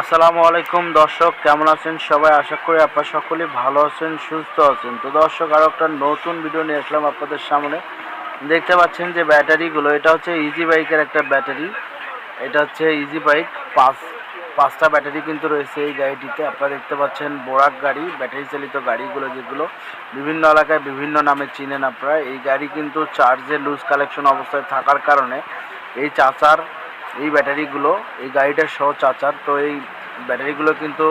আসসালামু আলাইকুম দর্শক, কেমন আছেন সবাই? আশা করি আপনারা সকলেই ভালো আছেন, সুস্থ আছেন। তো দর্শক আরও একটা নতুন ভিডিও নিয়ে আসলাম আপনাদের সামনে। দেখতে পাচ্ছেন যে ব্যাটারিগুলো এটা হচ্ছে ইজি বাইকের একটা ব্যাটারি এটা হচ্ছে ইজি বাইক পাঁচ, পাঁচটা ব্যাটারি কিন্তু রয়েছে এই গাড়িটিতে। আপনারা দেখতে পাচ্ছেন বোরাক গাড়ি ব্যাটারি চালিত গাড়িগুলো যেগুলো বিভিন্ন এলাকায় বিভিন্ন নামে চিনেন আপনারা। এই গাড়ি কিন্তু চার্জে লুজ কালেকশন অবস্থায় থাকার কারণে এই চাচার এই ব্যাটারিগুলো, এই গাড়িটার সহ চাচার। তো এই ব্যাটারিগুলো কিন্তু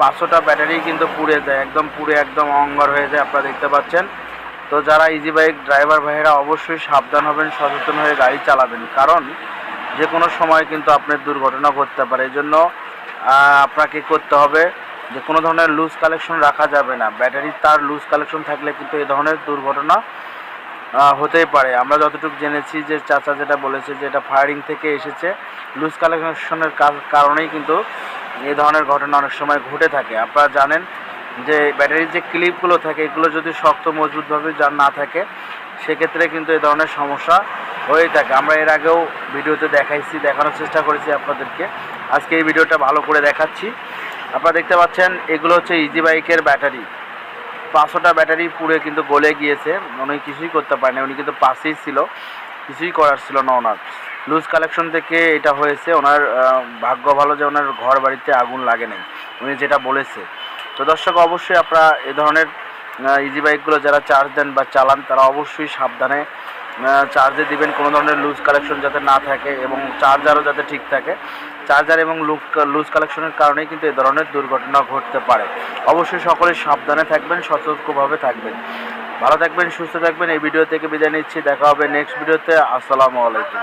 পাঁচশোটা ব্যাটারি কিন্তু পুড়ে যায়, একদম পুড়ে, একদম অঙ্গার হয়ে যায়, আপনারা দেখতে পাচ্ছেন। তো যারা ইজি বাইক ড্রাইভার ভাইয়েরা অবশ্যই সাবধান হবেন, সচেতন হয়ে গাড়ি চালাবেন। কারণ যে কোনো সময় কিন্তু আপনার দুর্ঘটনা ঘটতে পারে। এই জন্য আপনাকে করতে হবে যে কোনো ধরনের লুজ কালেকশন রাখা যাবে না। ব্যাটারির তার লুজ কালেকশন থাকলে কিন্তু এই ধরনের দুর্ঘটনা হতেই পারে। আমরা যতটুকু জেনেছি যে চাচা যেটা বলেছে যে এটা ফায়ারিং থেকে এসেছে লুজ কালেকশনের কারণেই কিন্তু এই ধরনের ঘটনা অনেক সময় ঘটে থাকে। আপনারা জানেন যে ব্যাটারির যে ক্লিপগুলো থাকে, এগুলো যদি শক্ত, মজবুতভাবে যা না থাকে, সেক্ষেত্রে কিন্তু এই ধরনের সমস্যা হয়ে থাকে। আমরা এর আগেও ভিডিওতে দেখাইছি, দেখানোর চেষ্টা করেছি আপনাদেরকে। আজকে এই ভিডিওটা ভালো করে দেখাচ্ছি। আপনারা দেখতে পাচ্ছেন, এগুলো হচ্ছে ইজি বাইকের ব্যাটারি পাঁচশোটা ব্যাটারি পুড়ে কিন্তু গলে গিয়েছে। উনি কিছুই করতে পারেনি। উনি কিন্তু পাশেই ছিল। কিছুই করার ছিল না ওনার। লুজ কালেকশন থেকে এটা হয়েছে। ওনার ভাগ্য ভালো যে ওনার ঘর বাড়িতে আগুন লাগে নাই। উনি যেটা বলেছে। তো দর্শক, অবশ্যই আপনারা এ ধরনের ইজি বাইকগুলো যারা চার্জ দেন বা চালান, তারা অবশ্যই সাবধানে চার্জে দিবেন কোনো ধরনের লুজ কালেকশন যাতে না থাকে এবং চার্জারও যাতে ঠিক থাকে। চার্জার এবং লুক লুজ কালেকশনের কারণেই কিন্তু এ ধরনের দুর্ঘটনা ঘটতে পারে। অবশ্যই সকলে সাবধানে থাকবেন, সতর্কভাবে থাকবেন। ভালো থাকবেন, সুস্থ থাকবেন। এই ভিডিও থেকে বিদায় নিচ্ছি। দেখা হবে নেক্সট ভিডিওতে আসসালামু আলাইকুম।